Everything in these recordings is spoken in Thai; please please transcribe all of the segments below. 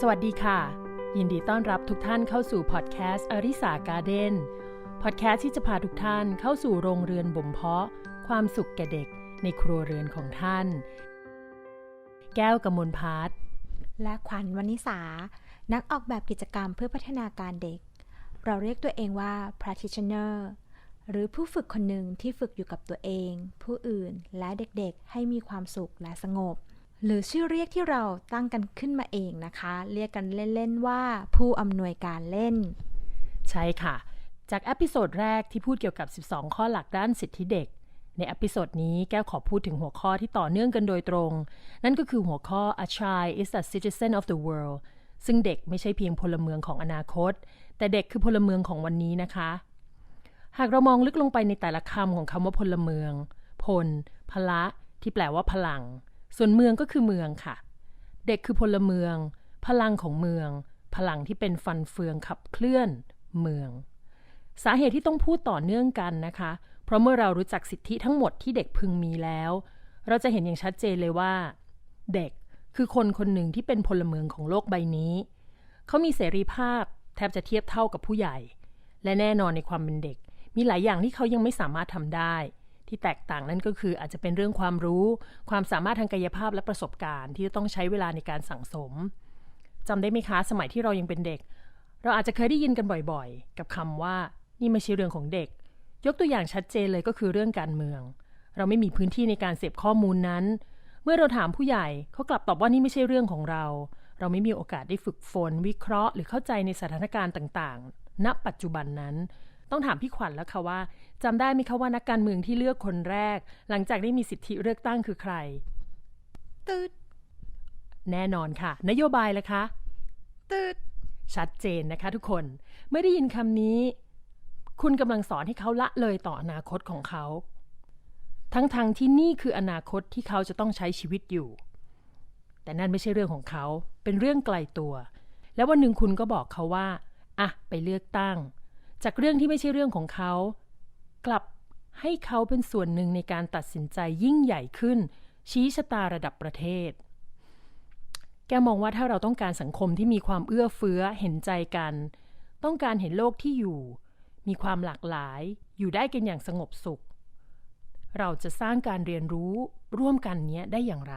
สวัสดีค่ะ ยินดีต้อนรับทุกท่านเข้าสู่พอดแคสต์อริสาการ์เด้นพอดแคสต์ที่จะพาทุกท่านเข้าสู่โรงเรือนบ่มเพาะ ความสุขแก่เด็กในครัวเรือนของท่าน แก้วกมลพัฒน์และขวัญวณิสา นักออกแบบกิจกรรมเพื่อพัฒนาการเด็ก เราเรียกตัวเองว่า practitioner หรือผู้ฝึกคนหนึ่งที่ฝึกอยู่กับตัวเอง ผู้อื่นและเด็กๆ ให้มีความสุขและสงบ หรือชื่อเรียกที่เราตั้งกันขึ้นมาเองนะคะ เรียกกันเล่น ๆ ว่าผู้อำนวยการเล่น ใช่ค่ะ จากอพิโซดแรกที่พูดเกี่ยวกับ 12 ข้อหลักด้านสิทธิเด็ก ในอพิโซดนี้แก้วขอพูดถึงหัวข้อที่ต่อเนื่องกันโดยตรง นั่นก็คือหัวข้อ a child is a citizen of the world ซึ่งเด็กไม่ใช่เพียงพลเมืองของอนาคต แต่เด็กคือพลเมืองของวันนี้นะคะ หากเรามองลึกลงไปในแต่ละคำของคำว่าพลเมือง พล พละ ที่แปลว่าพลัง ส่วนเมืองก็คือเมืองค่ะ เด็กคือพลเมือง พลังของเมือง พลังที่เป็นฟันเฟืองขับเคลื่อนเมือง สาเหตุที่ต้องพูดต่อเนื่องกันนะคะ เพราะเมื่อเรารู้จักสิทธิทั้งหมดที่เด็กพึงมีแล้ว เราจะเห็นอย่างชัดเจนเลยว่า เด็กคือคนคนหนึ่งที่เป็นพลเมืองของโลกใบนี้ เขามีเสรีภาพแทบจะเทียบเท่ากับผู้ใหญ่ และแน่นอนในความเป็นเด็ก มีหลายอย่างที่เขายังไม่สามารถทำได้ ที่แตกต่างนั่นก็คืออาจจะเป็นเรื่องความรู้ ความสามารถทางกายภาพและประสบการณ์ที่จะต้องใช้เวลาในการสั่งสมจำได้ไหมคะสมัยที่เรายังเป็นเด็ก เราอาจจะเคยได้ยินกันบ่อยๆ กับคำว่านี่ไม่ใช่เรื่องของเด็ก ยกตัวอย่างชัดเจนเลยก็คือเรื่องการเมือง เราไม่มีพื้นที่ในการเสพข้อมูลนั้น เมื่อเราถามผู้ใหญ่เขากลับตอบว่านี่ไม่ใช่เรื่องของเรา เราไม่มีโอกาสได้ฝึกฝนวิเคราะห์ หรือเข้าใจในสถานการณ์ต่างๆ ณ ปัจจุบันนั้น ต้องถามพี่ขวัญแล้วค่ะว่าจำได้ไหมคะว่านักการเมืองที่เลือกคนแรก หลังจากได้มีสิทธิเลือกตั้งคือใครตืดแน่นอนค่ะ นโยบายละคะตืดชัดเจนนะคะทุกคนเมื่อได้ยินคำนี้ คุณกำลังสอนให้เขาละเลยต่ออนาคตของเขา ทั้งๆทที่นี่คืออนาคตที่เขาจะต้องใช้ชีวิตอยู่ แต่นั่นไม่ใช่เรื่องของเขา เป็นเรื่องไกลตัว แล้ววันหนึ่งคุณก็บอกเขาว่า อะ ไปเลือกตั้ง จากเรื่องที่ไม่ใช่เรื่องของเขา กลับให้เขาเป็นส่วนหนึ่งในการตัดสินใจยิ่งใหญ่ขึ้น ชี้ชะตาระดับประเทศ แกมองว่าถ้าเราต้องการสังคมที่มีความเอื้อเฟื้อเห็นใจกัน ต้องการเห็นโลกที่อยู่ มีความหลากหลาย อยู่ได้กันอย่างสงบสุข เราจะสร้างการเรียนรู้ร่วมกันเนี้ยได้อย่างไร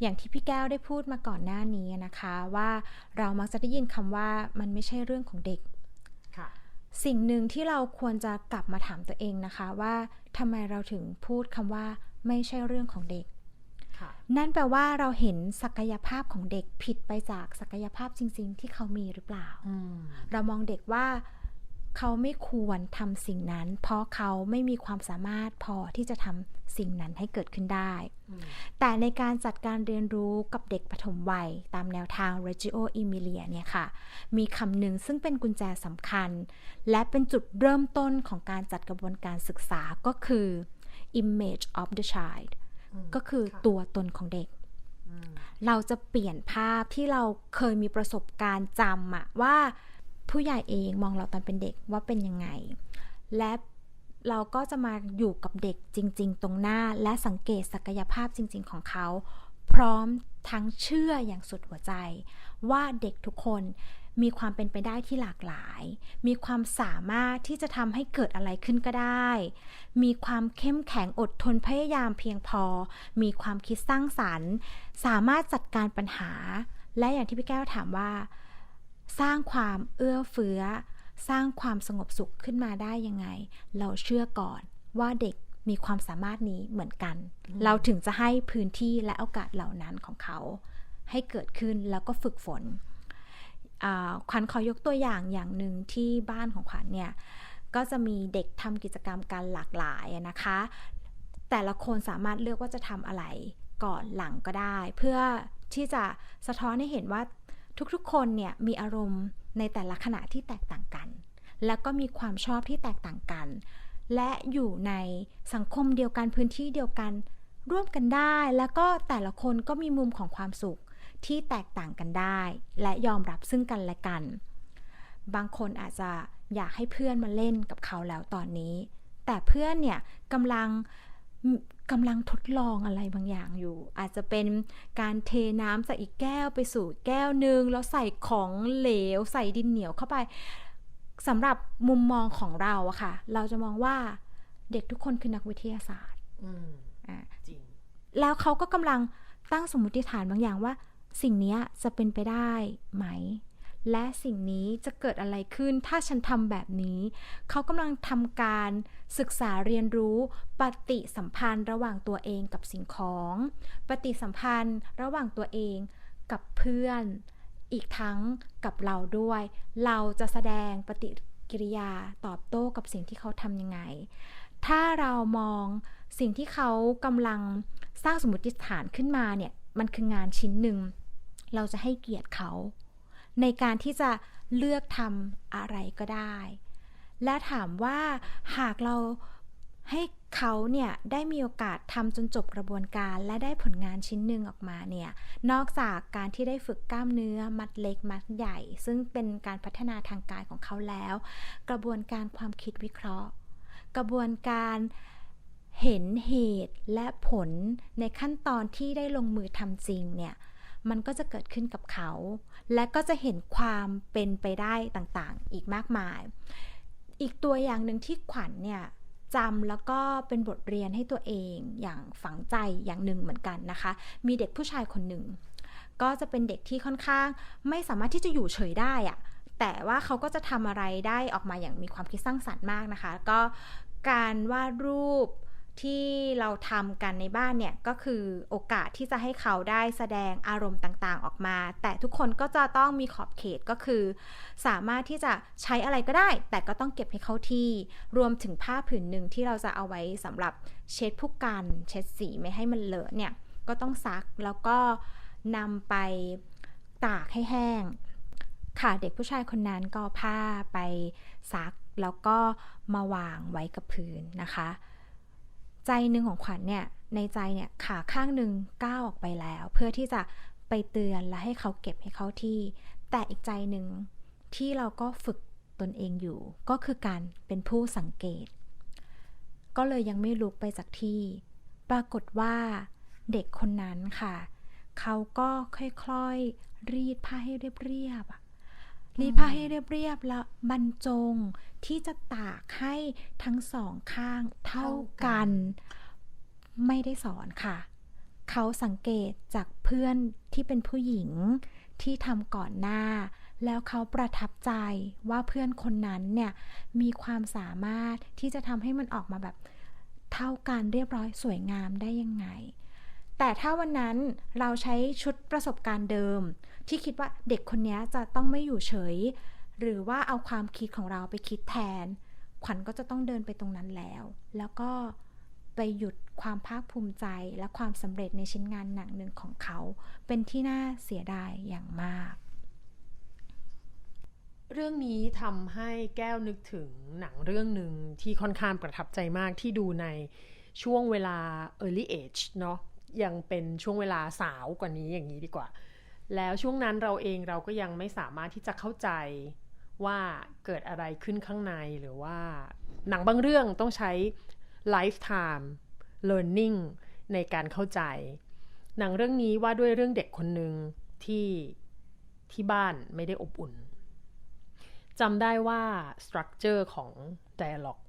อย่างที่พี่แก้วได้พูดมาก่อนหน้านี้นะคะ ว่าเรามักจะได้ยินคำว่ามันไม่ใช่เรื่องของเด็ก สิ่งหนึ่งที่เราควรจะกลับมาถามตัวเองนะคะว่าทำไมเราถึงพูดคำว่าไม่ใช่เรื่องของเด็กค่ะนั่นแปลว่าเราเห็นศักยภาพของเด็กผิดไปจากศักยภาพจริง ๆ ที่เขามีหรือเปล่าอืมเรามองเด็กว่า เขาไม่ควรทำสิ่งนั้น เพราะเขาไม่มีความสามารถพอที่จะทำสิ่งนั้นให้เกิดขึ้นได้ แต่ในการจัดการเรียนรู้กับเด็กปฐมวัย ตามแนวทาง Reggio Emilia เนี่ยค่ะ มีคำหนึ่งซึ่งเป็นกุญแจสำคัญ และเป็นจุดเริ่มต้นของการจัดกระบวนการศึกษาก็คือ image of the child ก็คือตัวตนของเด็ก เราจะเปลี่ยนภาพที่เราเคยมีประสบการณ์จำอะว่า ผู้ใหญ่เองมองเราตอนเป็นเด็กว่าเป็นยังไง และเราก็จะมาอยู่กับเด็กจริง ๆ ตรงหน้าและสังเกตศักยภาพจริง ๆ ของเขา พร้อมทั้งเชื่ออย่างสุดหัวใจ ว่าเด็กทุกคนมีความเป็นไปได้ที่หลากหลาย มีความสามารถที่จะทำให้เกิดอะไรขึ้นก็ได้ มีความเข้มแข็งอดทนพยายามเพียงพอ มีความคิดสร้างสรรค์ สามารถจัดการปัญหา และอย่างที่พี่แก้วถามว่า สร้างความเอื้อเฟื้อ สร้างความสงบสุขขึ้นมาได้ยังไง เราเชื่อก่อนว่าเด็กมีความสามารถนี้เหมือนกัน เราถึงจะให้พื้นที่และโอกาสเหล่านั้นของเขา ให้เกิดขึ้นแล้วก็ฝึกฝนอ่าขวัญขอยกตัวอย่างอย่างหนึ่งที่บ้านของขวัญเนี่ยก็จะมีเด็กทำกิจกรรมการหลากหลายอะนะคะ แต่ละคนสามารถเลือกว่าจะทำอะไรก่อนหลังก็ได้ เพื่อที่จะสะท้อนให้เห็นว่า ทุกๆ คนเนี่ยมีอารมณ์ในแต่ละขณะที่แตกต่างกัน แล้วก็มีความชอบที่แตกต่างกัน และอยู่ในสังคมเดียวกันพื้นที่เดียวกัน ร่วมกันได้ แล้วก็แต่ละคนก็มีมุมของความสุขที่แตกต่างกันได้ และยอมรับซึ่งกันและกัน บางคนอาจจะอยากให้เพื่อนมาเล่นกับเขาแล้วตอนนี้ แต่เพื่อนเนี่ยกำลัง กำลังทดลองอะไรบางอย่างอยู่ อาจจะเป็นการเทน้ำจากอีกแก้วไปสู่แก้วหนึ่งแล้วใส่ของเหลว ใส่ดินเหนียวเข้าไปสำหรับมุมมองของเราอะค่ะ เราจะมองว่าเด็กทุกคนคือนักวิทยาศาสตร์อืมอ่าจริงแล้วเขาก็กำลังตั้งสมมติฐานบางอย่างว่า สิ่งเนี้ยจะเป็นไปได้ไหม และสิ่งนี้จะเกิดอะไรขึ้นถ้าฉันทำแบบนี้ เขากำลังทำการศึกษาเรียนรู้ปฏิสัมพันธ์ระหว่างตัวเองกับสิ่งของ ปฏิสัมพันธ์ระหว่างตัวเองกับเพื่อน อีกทั้งกับเราด้วย เราจะแสดงปฏิกิริยาตอบโต้กับสิ่งที่เขาทำยังไง ถ้าเรามองสิ่งที่เขากำลังสร้างสมมติฐานขึ้นมาเนี่ย มันคืองานชิ้นหนึ่ง เราจะให้เกียรติเขา ในการที่จะเลือกทำอะไรก็ได้ และถามว่าหากเราให้เขาเนี่ยได้มีโอกาสทำจนจบกระบวนการ และได้ผลงานชิ้นหนึ่งออกมาเนี่ยนอกจากการที่ได้ฝึกกล้ามเนื้อมัดเล็กมัดใหญ่ ซึ่งเป็นการพัฒนาทางกายของเขาแล้ว กระบวนการความคิดวิเคราะห์ กระบวนการเห็นเหตุและผลในขั้นตอนที่ได้ลงมือทำจริงเนี่ย มันก็จะเกิดขึ้นกับเขา และก็จะเห็นความเป็นไปได้ต่างๆ อีกมากมาย อีกตัวอย่างหนึ่งที่ขวัญเนี่ยจำแล้วก็เป็นบทเรียนให้ตัวเองอย่างฝังใจอย่างหนึ่งเหมือนกันนะคะ มีเด็กผู้ชายคนหนึ่ง ก็จะเป็นเด็กที่ค่อนข้าง ไม่สามารถที่จะอยู่เฉยได้อะแต่ว่าเขาก็จะทำอะไรได้ออกมาอย่างมีความคิดสร้างสรรค์มากนะคะ ก็การวาดรูป ที่เราทำกันในบ้านเนี่ย ก็คือโอกาสที่จะให้เขาได้แสดงอารมณ์ต่างๆออกมา แต่ทุกคนก็จะต้องมีขอบเขตก็คือ สามารถที่จะใช้อะไรก็ได้ แต่ก็ต้องเก็บให้เข้าที่ รวมถึงผ้าผืนหนึ่งที่เราจะเอาไว้สำหรับเช็ดผู้กัน เช็ดสีไม่ให้มันเลอะเนี่ย ก็ต้องซักแล้วก็นำไปตากให้แห้ง ค่ะเด็กผู้ชายคนนั้นก็ผ้าไปซัก แล้วก็มาวางไว้กับพื้นนะคะ ใจหนึ่งของขวัญเนี่ยในใจเนี่ยขาข้างหนึ่งก้าวออกไปแล้ว เพื่อที่จะไปเตือนและให้เขาเก็บให้เขาที่ แต่อีกใจหนึ่งที่เราก็ฝึกตนเองอยู่ ก็คือการเป็นผู้สังเกต ก็เลยยังไม่ลุกไปจากที่ ปรากฏว่าเด็กคนนั้นค่ะ เขาก็ค่อยๆ รีดผ้าให้เรียบๆ รีดผ้าให้เรียบๆแล้วบรรจงที่จะตากให้ทั้งสองข้างเท่ากัน ไม่ได้สอนค่ะ เขาสังเกตจากเพื่อนที่เป็นผู้หญิงที่ทำก่อนหน้า แล้วเขาประทับใจว่าเพื่อนคนนั้นเนี่ยมีความสามารถที่จะทำให้มันออกมาแบบเท่ากันเรียบร้อยสวยงามได้ยังไง แต่ถ้าวันนั้นเราใช้ชุดประสบการณ์เดิม ที่คิดว่าเด็กคนนี้จะต้องไม่อยู่เฉย หรือว่าเอาความคิดของเราไปคิดแทน ขวัญก็จะต้องเดินไปตรงนั้นแล้ว แล้วก็ไปหยุดความภาคภูมิใจและความสำเร็จในชิ้นงานหนังหนึ่งของเขา เป็นที่น่าเสียดายอย่างมาก เรื่องนี้ทำให้แก้วนึกถึงหนังเรื่องหนึ่งที่ค่อนข้างประทับใจมากที่ดูในช่วงเวลา early age เนาะ ยังเป็นช่วงเวลาสาวกว่านี้อย่างนี้ดีกว่า แล้วช่วงนั้นเราเองเราก็ยังไม่สามารถที่จะเข้าใจว่าเกิดอะไรขึ้นข้างในหรือว่า หนังบางเรื่องต้องใช้ lifetime learning ในการเข้าใจ หนังเรื่องนี้ว่าด้วยเรื่องเด็กคนหนึ่งที่ที่บ้านไม่ได้อบอุ่นจำได้ว่า structure ของ dialogue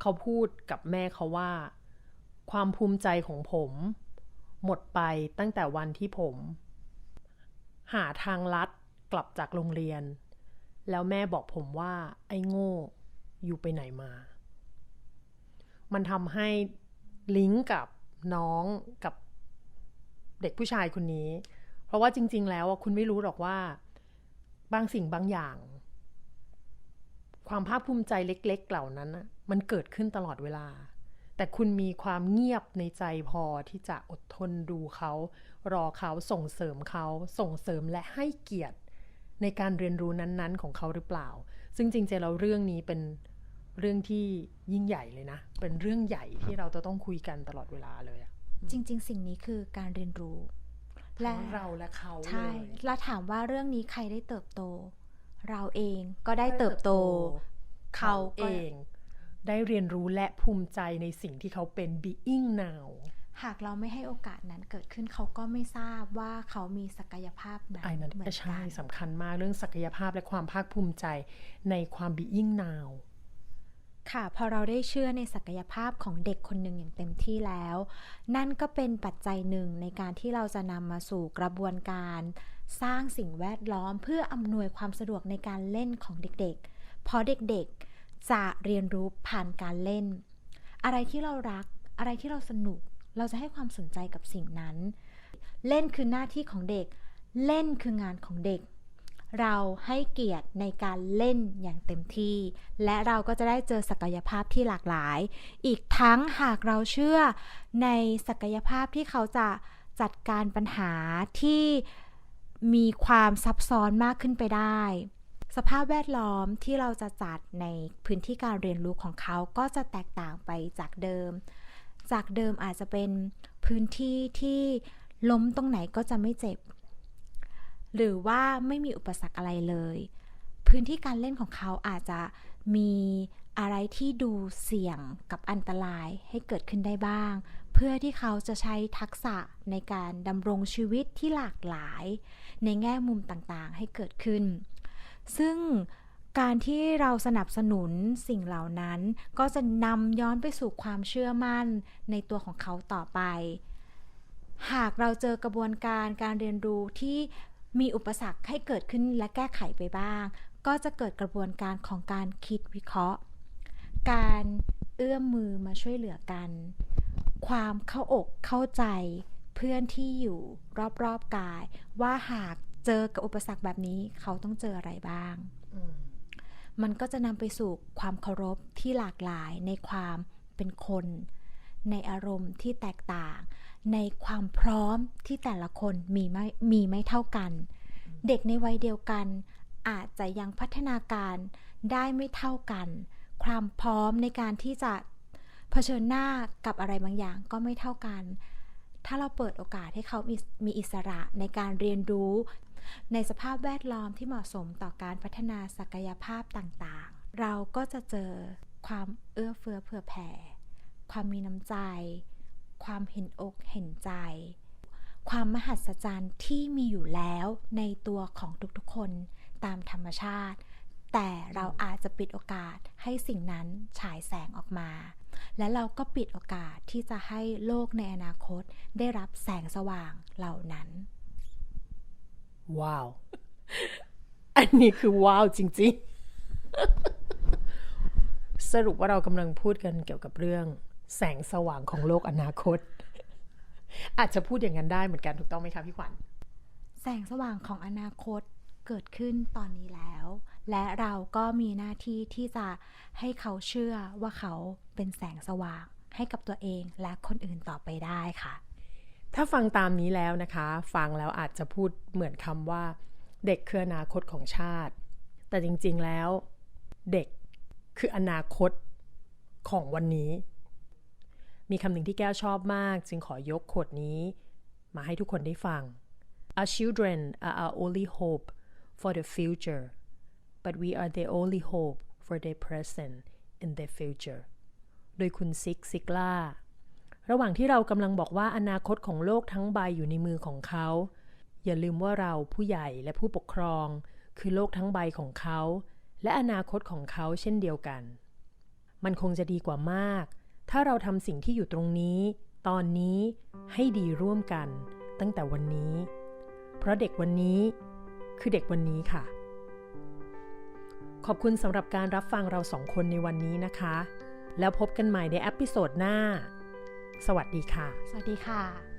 เขาพูดกับแม่เขาว่า ความภูมิใจของผม หมดไปตั้งแต่วันที่ผม หาทางลัดกลับจากโรงเรียน แล้วแม่บอกผมว่าไอ้โง่อยู่ไปไหนมา มันทำให้ลิงก์กับน้องกับเด็กผู้ชายคนนี้ เพราะว่าจริง ๆ แล้วคุณไม่รู้หรอกว่า บางสิ่งบางอย่าง ความภาคภูมิใจเล็ก ๆ เหล่านั้นนะมันเกิดขึ้นตลอดเวลา แต่คุณมีความเงียบในใจพอที่จะอดทนดูเขา รอเขาส่งเสริมเขา ส่งเสริมและให้เกียรติ ในการเรียนรู้นั้นๆ ของเขาหรือเปล่า ซึ่งจริงๆแล้วเรื่องนี้เป็นเรื่องที่ยิ่งใหญ่เลยนะ เป็นเรื่องใหญ่ที่เราจะต้องคุยกันตลอดเวลาเลยอะจริง ๆ สิ่งนี้คือการเรียนรู้ และทั้งเราและเขาเลใช่ยแล้วถามว่าเรื่องนี้ใครได้เติบโต เราเองก็ได้เติบโต เขาเอก็ง ได้เรียนรู้และภูมิใจในสิ่งที่เขาเป็น being now หากเราไม่ให้โอกาสนั้นเกิดขึ้นเขาก็ไม่ทราบว่าเขามีศักยภาพนั้นไอ้นั้นเหมือก็นใช่กันสำคัญมากเรื่องศักยภาพและความภาคภูมิใจในความ being now ค่ะพอเราได้เชื่อในศักยภาพของเด็กคนหนึ่งอย่างเต็มที่แล้ว นั่นก็เป็นปัจจัยหนึ่งในการที่เราจะนำมาสู่กระบวนการ สร้างสิ่งแวดล้อมเพื่ออำนวยความสะดวกในการเล่นของเด็กๆ เพราะเด็กๆ จะเรียนรู้ผ่านการเล่น อะไรที่เรารัก อะไรที่เราสนุก เราจะให้ความสนใจกับสิ่งนั้น เล่นคือหน้าที่ของเด็ก เล่นคืองานของเด็ก เราให้เกียรติในการเล่นอย่างเต็มที่ และเราก็จะได้เจอศักยภาพที่หลากหลาย อีกทั้งหากเราเชื่อในศักยภาพที่เขาจะจัดการปัญหาที่มีความซับซ้อนมากขึ้นไปได้ สภาพแวดล้อมที่เราจะจัดในพื้นที่การเรียนรู้ของเขาก็จะแตกต่างไปจากเดิม จากเดิมอาจจะเป็นพื้นที่ที่ล้มตรงไหนก็จะไม่เจ็บ หรือว่าไม่มีอุปสรรคอะไรเลย พื้นที่การเล่นของเขาอาจจะมีอะไรที่ดูเสี่ยงกับอันตรายให้เกิดขึ้นได้บ้าง เพื่อที่เขาจะใช้ทักษะในการดำรงชีวิตที่หลากหลาย ในแง่มุมต่างๆให้เกิดขึ้น ซึ่งการที่เราสนับสนุนสิ่งเหล่านั้น ก็จะนำย้อนไปสู่ความเชื่อมั่นในตัวของเขาต่อไป หากเราเจอกระบวนการการเรียนรู้ที่มีอุปสรรคให้เกิดขึ้นและแก้ไขไปบ้าง ก็จะเกิดกระบวนการของการคิดวิเคราะห์ การเอื้อมมือมาช่วยเหลือกัน ความเข้าอกเข้าใจเพื่อนที่อยู่รอบๆกาย ว่าหาก เจอกับอุปสรรคแบบนี้เขาต้องเจออะไรบ้าง มันก็จะนำไปสู่ความเคารพที่หลากหลายในความเป็นคน ในอารมณ์ที่แตกต่าง ในความพร้อมที่แต่ละคนมีไม่มีไม่เท่ากัน เด็กในวัยเดียวกัน อาจจะยังพัฒนาการได้ไม่เท่ากัน ความพร้อมในการที่จะเผชิญหน้ากับอะไรบางอย่างก็ไม่เท่ากัน ถ้าเราเปิดโอกาสให้เขามีมีอิสระในการเรียนรู้ ในสภาพแวดล้อมที่เหมาะสมต่อการพัฒนาศักยภาพต่างๆ เราก็จะเจอความเอื้อเฟื้อเผื่อแผ่ ความมีน้ำใจ ความเห็นอกเห็นใจ ความมหัศจรรย์ที่มีอยู่แล้วในตัวของทุกๆคนตามธรรมชาติ แต่เราอาจจะปิดโอกาสให้สิ่งนั้นฉายแสงออกมา และเราก็ปิดโอกาสที่จะให้โลกในอนาคตได้รับแสงสว่างเหล่านั้น ว้าว อันนี้คือว้าวจริง ๆ สรุปว่าเรากำลังพูดกันเกี่ยวกับเรื่อง แสงสว่างของโลกอนาคต อาจจะพูดอย่างนั้นได้เหมือนกันถูกต้องไหมคะพี่ขวัญ แสงสว่างของอนาคตเกิดขึ้นตอนนี้แล้ว และเราก็มีหน้าที่ที่จะให้เขาเชื่อว่าเขาเป็นแสงสว่าง ให้กับตัวเองและคนอื่นต่อไปได้ค่ะ ถ้าฟังตามนี้แล้วนะคะ ฟังแล้วอาจจะพูดเหมือนคำว่า เด็กคืออนาคตของชาติ แต่จริงๆแล้ว เด็กคืออนาคตของวันนี้ มีคำหนึ่งที่แก้วชอบมาก จึงขอยกขวดนี้ มาให้ทุกคนได้ฟัง Our children are our only hope for the future but we are the only hope for their present in their future โดยคุณซิกซิกล่า ระหว่างที่เรากำลังบอกว่าอนาคตของโลกทั้งใบอยู่ในมือของเขา อย่าลืมว่าเราผู้ใหญ่และผู้ปกครอง คือโลกทั้งใบของเขา และอนาคตของเขาเช่นเดียวกัน มันคงจะดีกว่ามาก ถ้าเราทำสิ่งที่อยู่ตรงนี้ ตอนนี้ให้ดีร่วมกัน ตั้งแต่วันนี้ เพราะเด็กวันนี้ คือเด็กวันนี้ค่ะ ขอบคุณสำหรับการรับฟังเราสองคนในวันนี้นะคะ แล้วพบกันใหม่ในอพิโซดหน้า สวัสดีค่ะ สวัสดีค่ะ